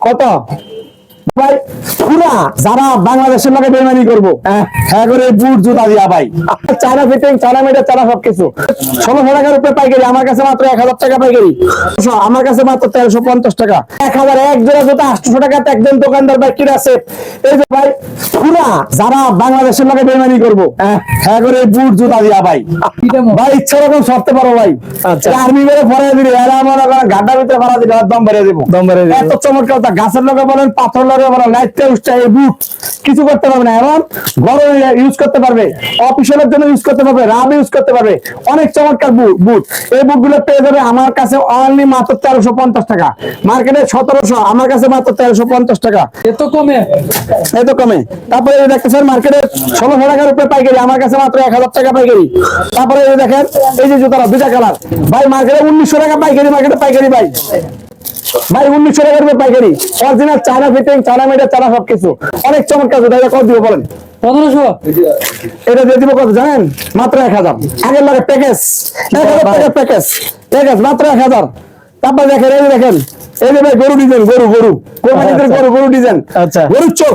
কত? ভাই পুরা যারা বাংলাদেশের লোকে বেমানি করব হ্যাঁ করে বুট জুতা দিয়া ভাই। China fitting China medal China সবকিছু। ষোলোশো টাকার উপরে পাইকারি আমার কাছে মাত্র এক হাজার টাকা পাইকারি। আমার কাছে মাত্র তেরোশো পঞ্চাশ টাকা। এক হাজার এক জোড়া জুতা আটশো টাকাতে একজন দোকানদার ভাই কিনে আছে। এই যে ভাই পুরা যারা বাংলাদেশের লোকে বেমানি করব হ্যাঁ করে বুট জুতা দিয়া ভাই। ভাই ইচ্ছা রকম সরতে পারো ভাই। আর্মি বেড়ে ভরে দিলে এরা গাড্ডার ভিতরে ভরা দিলে দম বেড়ে দিব। দম বেড়ে। এত চমৎকার গাছের লগে বলেন পাথর লাইটটা উঠছে এই বুট কিছু করতে পারবে না। গরমে ইউজ করতে পারবে অফিসিয়ালের জন্য ইউজ করতে পারবে রাব ইউজ করতে পারবে। অনেক চমৎকার বুট এই পেয়ে যাবে আমার কাছে অনলি মাত্র তেরোশো পঞ্চাশ টাকা। মার্কেটে সতেরোশো আমার কাছে মাত্র তেরোশো পঞ্চাশ টাকা। এত কমে? এত কমে। তারপরে এই দেখতেছেন মার্কেটে ষোলোশো টাকার উপরে পাইকারি আমার কাছে মাত্র এক হাজার টাকা পাইকারি। তারপরে দেখেন এই যে জুতারা দুটা কালার ভাই মার্কেটে উনিশশো টাকা পাইকারি মার্কেটে পাইকারি ভাই। ভাই উনিশশো টাকার উপরে পাইকারি। অরিজিনাল চারা ফিটিং চারা মেটার চারা সবকিছু। অনেক চমৎকার দাদা কত দিব বলেন? পনেরোশো। এটা দিয়ে দিব কত জানেন? মাত্র এক হাজার। আগের লাগে প্যাকেজ এক হাজার টাকার প্যাকেজ প্যাকেজ মাত্র এক হাজার। তারপর দেখেন এই দেখেন এই যে ভাই গরু ডিজাইন গরু গরু। কোরবানিদের গরু গরু ডিজাইন আচ্ছা। গরুর চোখ।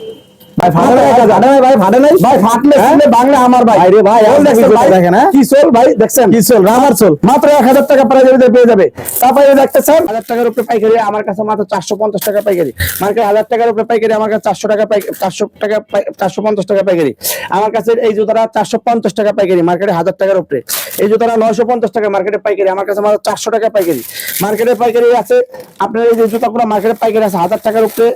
ভাই ফাটে নাই ভাই ফাটে নাই ভাই ফাটলে শুনলে বাংলা আমার ভাই ভাই ভাই, সোল আপনি দেখছেন কি ভাই? দেখেন, হ্যাঁ? কি সোল ভাই দেখছেন কি সোল? রামার সোল। মাত্র এক হাজার টাকা প্রাইজ পেয়ে যাবে তারপরে দেখতেছেন হাজার টাকার উপরে পাইকারি আমার কাছে মাত্র চারশো পঞ্চাশ টাকা পাইকারি মার্কেট হাজার টাকার উপরে পাইকারি আমার কাছে চারশো টাকা পাই চারশো টাকা টাকা পাইকারি আমার কাছে এই জুতাটা চারশো পঞ্চাশ টাকা পাইকারি মার্কেটে হাজার টাকার উপরে এই জুতাটা নয়শো পঞ্চাশ টাকা মার্কেটে পাইকারি আমার কাছে মাত্র চারশো টাকা পাইকারি মার্কেটে পাইকারি আছে। আপনার এই যে জুতাগুলো মার্কেটে পাইকারি আছে হাজার টাকার উপরে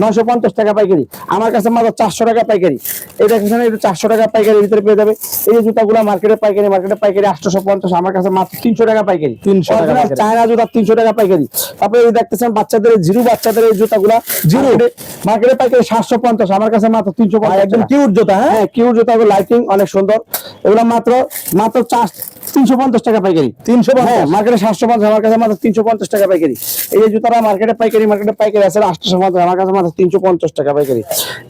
নয়শো পঞ্চাশ টাকা পাইকারি। আমার কাছে মাত্র চারশো টাকা পাইকারি। এই দেখেন এটা চারশো টাকা পাইকারি ভিতরে পেয়ে যাবে। এই যে জুতাগুলো মার্কেটে পাইকারি মার্কেটে পাইকারি আটশো পঞ্চাশ আমার কাছে মাত্র তিনশো টাকা পাইকারি। 300 টাকা। চায়না জুতা তিনশো টাকা পাইকারি। তারপরে এই দেখতেছেন বাচ্চাদের জিরু বাচ্চাদের এই জুতাগুলা জিরু? মার্কেটে পাইকারি সাতশো পঞ্চাশ আমার কাছে মাত্র তিনশো একদম কিউট জুতা হ্যাঁ? হ্যাঁ কিউট জুতা লাইটিং অনেক সুন্দর। এগুলো মাত্র মাত্র চার তিনশো পঞ্চাশ টাকা পাইকারি। তিনশো হ্যাঁ মার্কেটে সাতশো পঞ্চাশ আমার কাছে মাত্র তিনশো পঞ্চাশ টাকা পাইকারি। এই যে জুতারা মার্কেটে পাইকারি মার্কেটে পাইকারি আছে আটশো পঞ্চাশ আমার কাছে মাত্র তিনশো পঞ্চাশ টাকা পাইকারি।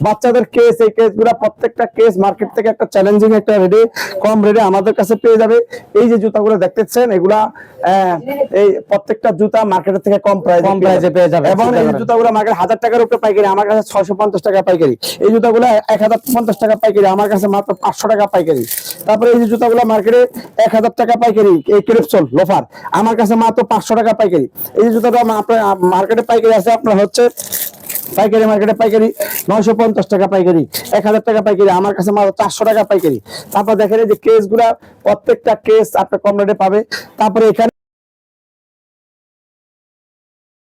বাচ্চাদের কেস এই কেসগুলা প্রত্যেকটা কেস মার্কেট থেকে একটা চ্যালেঞ্জিং একটা রেটে কম রেটে আমাদের কাছে পেয়ে যাবে। এই যে জুতাগুলো দেখতেছেন এগুলা এই প্রত্যেকটা জুতা মার্কেটের থেকে কম প্রাইস কম এ পেয়ে যাবে। এবং এই জুতাগুলো মার্কেট হাজার টাকার উপরে পাইকারি আমার কাছে ছয়শো পঞ্চাশ টাকা পাইকারি। এই জুতাগুলো এক হাজার পঞ্চাশ টাকা পাইকারি আমার কাছে মাত্র পাঁচশো টাকা পাইকারি। তারপরে এই যে জুতাগুলো মার্কেটে এক হাজার টাকা পাইকারি, এই ক্রেপসল লোফার? আমার কাছে মাত্র পাঁচশো টাকা পাইকারি। এই জুতাটা আপনার মার্কেটে পাইকারি আছে, আপনার হচ্ছে পাইকারি মার্কেটে পাইকারি নয়শো পঞ্চাশ টাকা পাইকারি, এক হাজার টাকা পাইকারি, আমার কাছে মাত্র চারশো টাকা পাইকারি। তারপর দেখেন যে কেসগুলা প্রত্যেকটা কেস আপনার কম রেটে পাবে। তারপরে এখানে